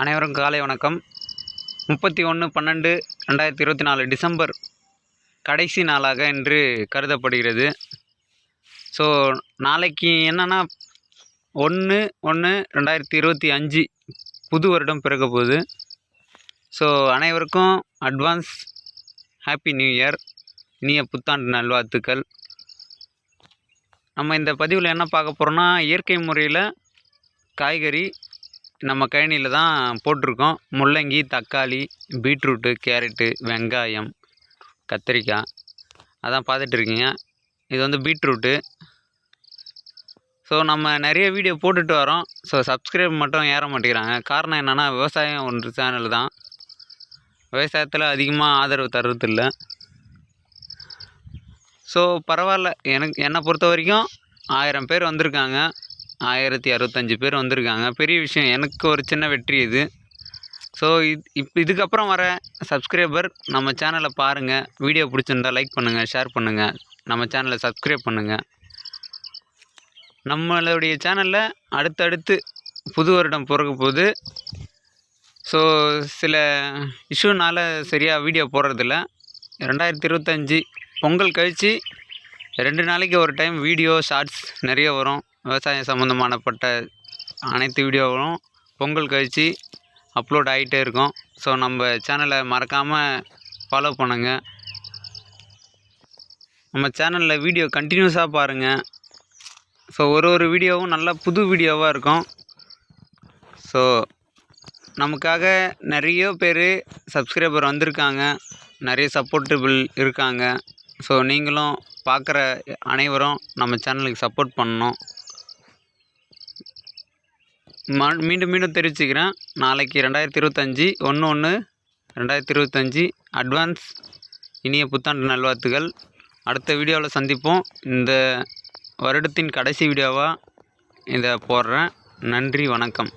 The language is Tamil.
அனைவரும் காலை வணக்கம். முப்பத்தி ஒன்று பன்னெண்டு ரெண்டாயிரத்தி இருபத்தி நாலு டிசம்பர் கடைசி நாளாக இன்று கருதப்படுகிறது. ஸோ நாளைக்கு என்னென்னா ஒன்று ஒன்று ரெண்டாயிரத்தி இருபத்தி அஞ்சு புது வருடம் பிறக்க போகுது. ஸோ அனைவருக்கும் அட்வான்ஸ் ஹாப்பி நியூ இயர் இனிய புத்தாண்டு நல்வாழ்த்துக்கள். நம்ம இந்த பதிவில் என்ன பார்க்க போகிறோன்னா இயற்கை முறையில் காய்கறி நம்ம கழனியில் தான் போட்டிருக்கோம். முள்ளங்கி தக்காளி பீட்ரூட்டு கேரட்டு வெங்காயம் கத்திரிக்காய். அதான் பார்த்துட்டு இருக்கீங்க. இது வந்து பீட்ரூட்டு. ஸோ நம்ம நிறைய வீடியோ போட்டுட்டு வரோம். ஸோ சப்ஸ்கிரைப் மட்டும் ஏற மாட்டேங்கிறாங்க. காரணம் என்னென்னா விவசாயம் ஒன்று சேனல் தான். விவசாயத்தில் அதிகமாக ஆதரவு தர்றதில்ல. ஸோ பரவாயில்ல. எனக்கு என்னை பொறுத்த வரைக்கும் ஆயிரம் பேர் வந்திருக்காங்க. ஆயிரத்தி அறுபத்தஞ்சி பேர் வந்திருக்காங்க. பெரிய விஷயம் எனக்கு ஒரு சின்ன வெற்றி இது. ஸோ இது இப்போ இதுக்கப்புறம் வர சப்ஸ்கிரைபர் நம்ம சேனலை பாருங்கள் வீடியோ பிடிச்சிருந்தா லைக் பண்ணுங்கள் ஷேர் பண்ணுங்கள் நம்ம சேனலை சப்ஸ்கிரைப் பண்ணுங்கள் நம்மளுடைய சேனலில் அடுத்தடுத்து புது வருடம் பிறக்க போது ஸோ சில இஷ்யூனால் சரியாக வீடியோ போடுறதில்ல. ரெண்டாயிரத்தி இருபத்தஞ்சி பொங்கல் கழித்து ரெண்டு நாளைக்கு ஒரு டைம் வீடியோ ஷார்ட்ஸ் நிறைய வரும். விவசாயம் சம்மந்தமானப்பட்ட அனைத்து வீடியோவும் பொங்கல் கழித்து அப்லோட் ஆகிட்டே இருக்கும். ஸோ நம்ம சேனலை மறக்காமல் ஃபாலோ பண்ணுங்கள் நம்ம சேனலில் வீடியோ கண்டினியூஸாக பாருங்கள் ஸோ ஒரு ஒரு வீடியோவும் நல்ல புது வீடியோவாக இருக்கும். ஸோ நமக்காக நிறைய பேர் சப்ஸ்கிரைபர் வந்திருக்காங்க. நிறைய சப்போர்ட்டபிள் இருக்காங்க. ஸோ நீங்களும் பார்க்குற அனைவரும் நம்ம சேனலுக்கு சப்போர்ட் பண்ணணும். மீண்டும் மீண்டும் தெரிவிச்சுக்கிறேன். நாளைக்கு ரெண்டாயிரத்தி இருபத்தஞ்சி ஒன்று ஒன்று ரெண்டாயிரத்தி இருபத்தஞ்சி அட்வான்ஸ் இனிய புத்தாண்டு நல்வாழ்த்துகள் அடுத்த வீடியோவில் சந்திப்போம். இந்த வருடத்தின் கடைசி வீடியோவாக இதை போடுறேன். நன்றி வணக்கம்.